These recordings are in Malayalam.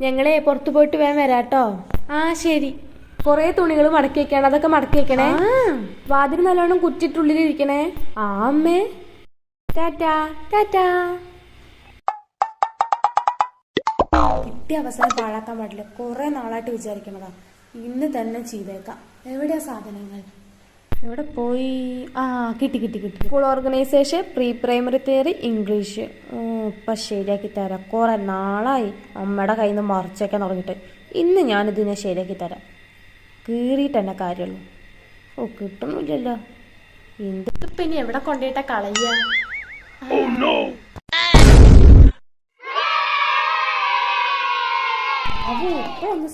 ഞങ്ങളെ പുറത്തു പോയിട്ട് വേഗം വരാട്ടോ. ആ ശരി. കൊറേ തുണികൾ മടക്കി വെക്കാണ്. അതൊക്കെ മടക്കി വെക്കണേ. വാതിൽ നല്ലോണം കുറ്റിട്ടുള്ളിലിരിക്കണേ. ആ അമ്മേ. ടാറ്റാ ടാറ്റാ. കിട്ടിയ അവസരം പാഴാക്കാൻ പാടില്ല. കുറെ നാളായിട്ട് വിചാരിക്കണതാ. ഇന്ന് തന്നെ ചെയ്തേക്കാം. എവിടെയാ സാധനങ്ങൾ? എവിടെ പോയി? ആ കിട്ടി കിട്ടി കിട്ടി. School organisation pre primary theory English ഇപ്പം ശരിയാക്കി തരാം. കുറെ നാളായി അമ്മയുടെ കയ്യിൽ നിന്ന് മറിച്ചേക്കാൻ തുടങ്ങിയിട്ട്. ഇന്ന് ഞാനിതിനെ ശരിയാക്കി തരാം. കീറിയിട്ട് തന്നെ കാര്യമുള്ളൂ. ഓ കിട്ടുന്നില്ലല്ലോ. എന്തിപ്പം ഇനി എവിടെ കൊണ്ടുപോയിട്ട കളയ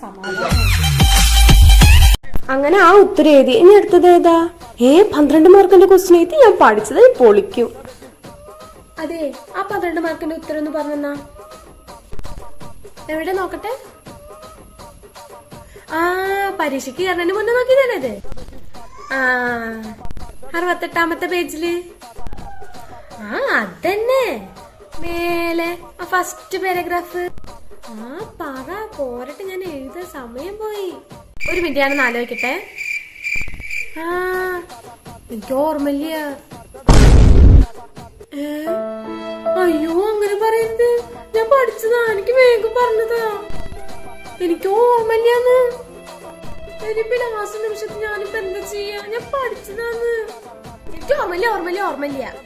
സമാധാനം. അങ്ങനെ ആ ഉത്തരം എഴുതി. ഇനി അടുത്തത് ഏതാ? ഏ പന്ത്രണ്ട് മാർക്കിന്റെ ക്വസ്റ്റ്യൻ എഴുതി ഞാൻ പഠിച്ചത് പൊളിക്കും. അതെ ആ പന്ത്രണ്ട് മാർക്കിന്റെ ഉത്തരം ഒന്ന് പറഞ്ഞെന്നാ. എവിടെ നോക്കട്ടെ? ആ പരീക്ഷയ്ക്ക് കയറുന്നതിന് മുന്നേ നോക്കിയതാണത് ആ അറുപത്തെട്ടാമത്തെ പേജിൽ. ആ അതന്നെ. മേലെ ആ ഫസ്റ്റ് പാരഗ്രാഫ് ആ പറ പോരട്ടെ ഞാൻ എഴുത സമയം പോയി. ഒരു മിനിറ്റ് ഞാൻ ആലോചിക്കട്ടെ. ആ എനിക്ക് ഓർമ്മയില്ല? അയ്യോ അങ്ങനെ പറയരുത്. ഞാൻ പഠിച്ചതാ. എനിക്ക് വേഗം പറഞ്ഞതാ. എനിക്ക് ഓർമ്മയില്ലാന്ന്. ഇനിയിപ്പോ ലാസ്റ്റ് നിമിഷത്തിൽ ഞാനിപ്പോ എന്താ ചെയ്യാ? ഞാൻ പഠിച്ചതാന്ന്. എനിക്ക് ഓർമ്മയില്ല ഓർമ്മയില്ല ഓർമ്മയില്ല.